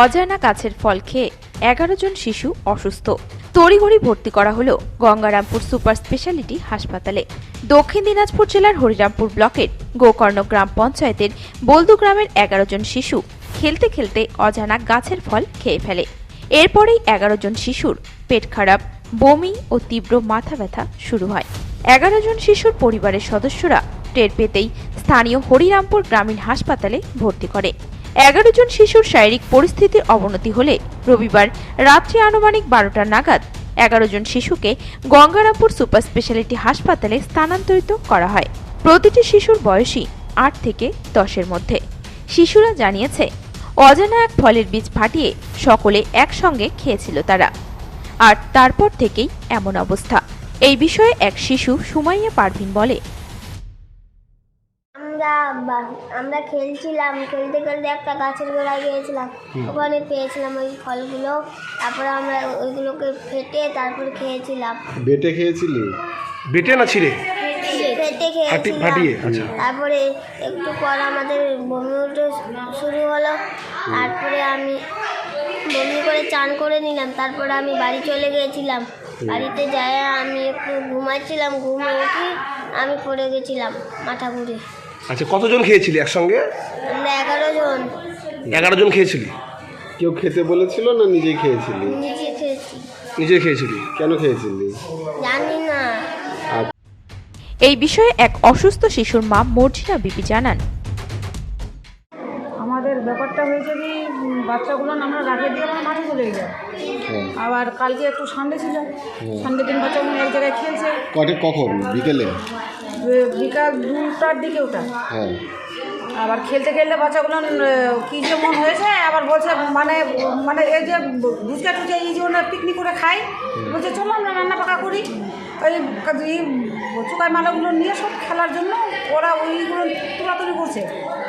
অজানা গাছের ফল খেয়ে এগারো জন শিশু অসুস্থ। তড়িঘড়ি ভর্তি করা হলো গঙ্গারামপুর সুপার স্পেশালিটি হাসপাতালে। দক্ষিণ দিনাজপুর জেলার হরিরামপুর ব্লকের গোকর্ণ গ্রাম পঞ্চায়েতের বলদু গ্রামের এগারো জন শিশু খেলতে খেলতে অজানা গাছের ফল খেয়ে ফেলে। এরপরেই এগারো জন শিশুর পেট খারাপ, বমি ও তীব্র মাথা ব্যথা শুরু হয়। এগারো জন শিশুর পরিবারের সদস্যরা টের পেতেই স্থানীয় হরিরামপুর গ্রামীণ হাসপাতালে ভর্তি করে। এগারো জন শিশুর শারীরিক পরিস্থিতির অবনতি হলে রবিবার রাত্রি আনুমানিক বারোটা নাগাদ এগারো জন শিশুকে গঙ্গারামপুর সুপার স্পেশালিটি হাসপাতালে স্থানান্তরিত করা হয়। প্রতিটি শিশুর বয়সই আট থেকে দশের মধ্যে। শিশুরা জানিয়েছে, অজানা এক ফলের বীজ ফাটিয়ে সকলে একসঙ্গে খেয়েছিল তারা। আর তারপর থেকেই এমন অবস্থা। এই বিষয়ে এক শিশু সুমাইয়া পারভিন বলে আমরা বা- আমরা খেলছিলাম খেলতে খেলতে একটা গাছের গোড়ায় গিয়েছিলাম। ওখানে পেয়েছিলাম ওই ফলগুলো তারপরে আমরা ওইগুলোকে ফেটে তারপর খেয়েছিলাম। বেটে খেয়েছিলি? বেটে না ছিঁড়ে? ফেটে খেয়েছিলাম। আচ্ছা। তারপরে একটু পর আমাদের বমি উঠে শুরু হলো। তারপরে আমি বমি করে চান করে নিলাম তারপরে আমি বাড়ি চলে গিয়েছিলাম। বাড়িতে যাই আমি একটু ঘুমাচ্ছিলাম ঘুমে উঠি আমি পড়ে গেছিলাম মাথা ঘুরে। আচ্ছা কতজন খেয়েছিলি একসঙ্গে? আমরা এগারো জন। এগারো জন খেয়েছিলি? কেউ খেতে বলেছিল না নিজেই খেয়েছিলি? নিজে খেয়েছি। নিজে খেয়েছিলি? কেন খেয়েছিলি? জানি না। এই বিষয়ে এক অসুস্থ শিশুর মা মর্জিনা বিবি জানান। আমাদের ব্যাপারটা হয়েছে কি বাচ্চাগুলো আমরা রাখে দিয়ে আমরা মাঠে চলে যাই হ্যাঁ। আবার কালকে একটু সানডে ছিল। সানডে দিন বাচ্চাগুলো এক জায়গায় খেলছে। কটে কখন? বিকেলে? বিকাল দুটার দিকে ওটা হ্যাঁ আবার খেলতে খেলতে বাচ্চাগুলো কী যে মন হয়েছে আবার বলছে মানে মানে এই যে ভুচকা টুচকা এই যে ওরা পিকনিক করে খাই বলছে চলো আমরা রান্না পাকা করি ওই চুকাই মালাগুলো নিয়ে সব খেলার জন্য ওরা ওইগুলো তুলাতুলি করছে।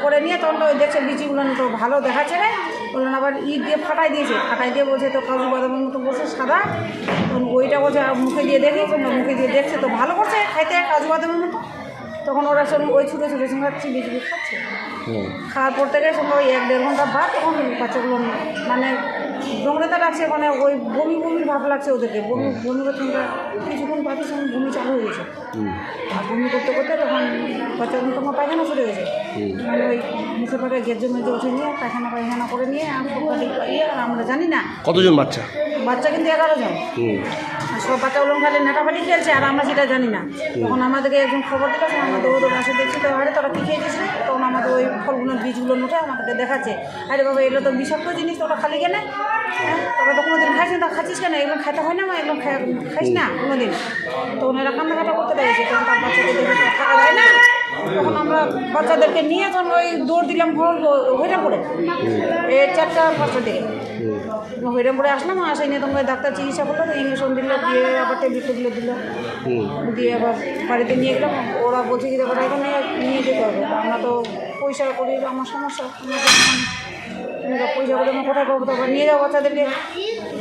করে নিয়ে তখন তো ওই দেখছে বিচিগুলো তো ভালো দেখাচ্ছে রে। বললেন আবার ইট দিয়ে ফাটাই দিয়েছে। ফাটাই দিয়ে বলছে তো কাজু বাদামের মতো বলছে সাদা। তখন ওইটা বলছে মুখে দিয়ে দেখি। মুখে দিয়ে দেখছে তো ভালো করছে খাইতে কাজু বাদামের মতো। তখন ওরা সব ওই ছুটে ছুটে সঙ্গে চিবি চিবি খাচ্ছে। খাওয়ার পর থেকে সঙ্গে ওই এক দেড় ঘণ্টা বাদ তখন বাচ্চাগুলো মানে নোংরাতে লাগছে মানে ওই বমি বমি ভাব লাগছে ওদেরকে। বমি বমি করতে কিছুক্ষণ বাদে সেখানে বমি চালু হয়ে গেছে। আর বমি করতে করতে তখন বাচ্চাগুলো তোমার পায়খানা শুরু গেছে। মানে ওই মুখে পাটে গেজে মেজে উঠে নিয়ে পায়খানা পায়খানা করে নিয়ে আর আমরা জানি না। কতজন বাচ্চা? বাচ্চা কিন্তু এগারো জন। হুম বাচ্চা সব বাচ্চাগুলো খালি নেটাফাটি খেলছে আর আমরা সেটা জানি না। তখন আমাদেরকে একজন খবর দিল তখন আমরা দৌড় দৌড়ে আসে দেখছি তো আরে তোরা কী খেয়েছিস? তখন আমাদের ওই ফলগুলোর বীজগুলো মুঠে আমাদেরকে দেখাচ্ছে। আরে বাবা এগুলো তো বিষাক্ত জিনিস তোরা খালি কেন? হ্যাঁ? তোরা তো কোনো দিন না তা খাচ্ছিস কেন? এগুলো খাইতে হয় না এগুলো খাই খাইস না কোনো দিন তখন এরা কান্নাকাটা করতে পেরেছে তখন তার বাচ্চাকে থাকা যায় না। তখন আমরা বাচ্চাদেরকে নিয়ে তখন ওই দৌড় দিলাম ঘর হইটা পড়ে এই চারটা পাঁচটার দিকে। হরিরামপুরে আসলাম আসে নিয়ে তোমার ডাক্তার চিকিৎসা করল ইঞ্জেকশন দিল দিয়ে আবার ট্যাবলেট ট্যাবলেট দিল। দিয়ে আবার বাড়িতে নিয়ে গেলাম ওরা বলছে কি দেখো এখানে নিয়ে যেতে হবে। আমরা তো পয়সা করি আমার সমস্যা। পয়সা করে আমরা কোথায় পাবো? তখন নিয়ে যাব বাচ্চাদেরকে।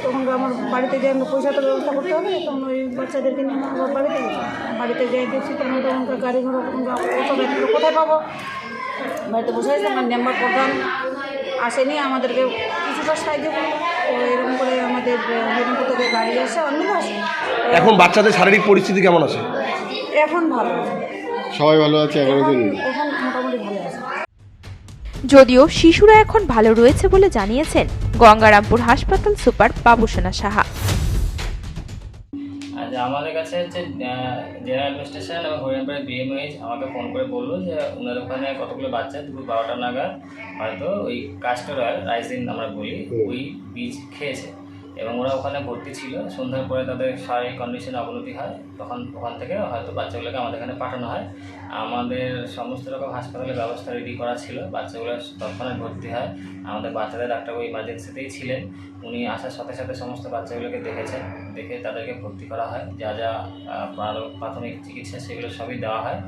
তখন আমার বাড়িতে যে পয়সা তো ব্যবস্থা করতে হবে তখন ওই বাচ্চাদেরকে নিয়ে আমার বাড়িতে বাড়িতে যাই দেখছি তখন তখন গাড়ি ঘোড়া তখন অত ব্যক্তিগুলো কোথায় পাবো? বাড়িতে বসে আছে আমার মেম্বার প্রধান আসেনি আমাদেরকে কিছুটা সাহায্য করল তো এরকম করে আমাদের মেদিনীপুর থেকে গাড়ি আসে অন্য আসে এখন বাচ্চাদের শারীরিক পরিস্থিতি কেমন আছে? এখন ভালো সবাই ভালো আছে এখন ভালো আছে যদিও শিশুরা এখন ভালো রয়েছে বলে জানিয়েছেন গঙ্গারামপুর হাসপাতাল সুপার বাবুসোনা সাহা। আচ্ছা আমাদের কাছে হচ্ছে জেনারেল অ্যাডমিনিস্ট্রেশন এবং হরিয়ানপুরের বিএমএইচ আমাকে ফোন করে বলল যে ওনার ওখানে কতগুলো বাচ্চা দুপুর বারোটা নাগাদ হয়তো ওই কাস্টর অয়েল রাইসিন আমরা বলি ওই বীজ খেয়েছে। এবং ওরা ওখানে ভর্তি ছিল সন্ধ্যার পরে তাদের শারীরিক কন্ডিশন অবনতি হয়। তখন ওখান থেকে হয়তো বাচ্চাগুলোকে আমাদের এখানে পাঠানো হয়। আমাদের সমস্ত রকম হাসপাতালের ব্যবস্থা রেডি করা ছিল। বাচ্চাগুলো তৎক্ষণাৎ ভর্তি হয়। আমাদের বাচ্চাদের ডাক্তারবাবু ইমার্জেন্সিতেই ছিলেন। উনি আসার সাথে সাথে সমস্ত বাচ্চাগুলোকে দেখেছেন। দেখে তাদেরকে ভর্তি করা হয়। যা যা প্রাথমিক চিকিৎসা সেগুলো সবই দেওয়া হয়।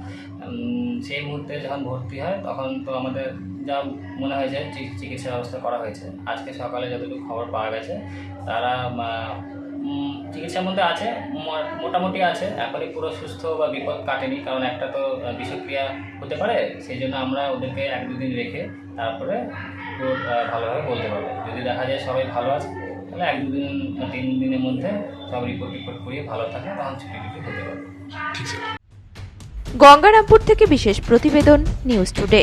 সেই মুহূর্তে যখন ভর্তি হয়, তখন তো আমাদের যা মনে হয়েছে চিকিৎসা ব্যবস্থা করা হয়েছে। আজকে সকালে যতটুকু খবর পাওয়া গেছে, তারা চিকিৎসার মধ্যে আছে মোটামুটি আছে। এখনই পুরো সুস্থ বা বিপদ কাটেনি কারণ একটা তো বিষক্রিয়া হতে পারে সেই জন্য আমরা ওদেরকে এক দুদিন রেখে তারপরে ভালোভাবে বলতে পারব। যদি দেখা যায় সবাই ভালো আছে তাহলে এক দুদিন বা তিন দিনের মধ্যে সব রিপোর্ট রিপোর্ট করিয়ে ভালো থাকে তখন ছুটি টুটি হতে পারবে। গঙ্গারামপুর থেকে বিশেষ প্রতিবেদন নিউজ টুডে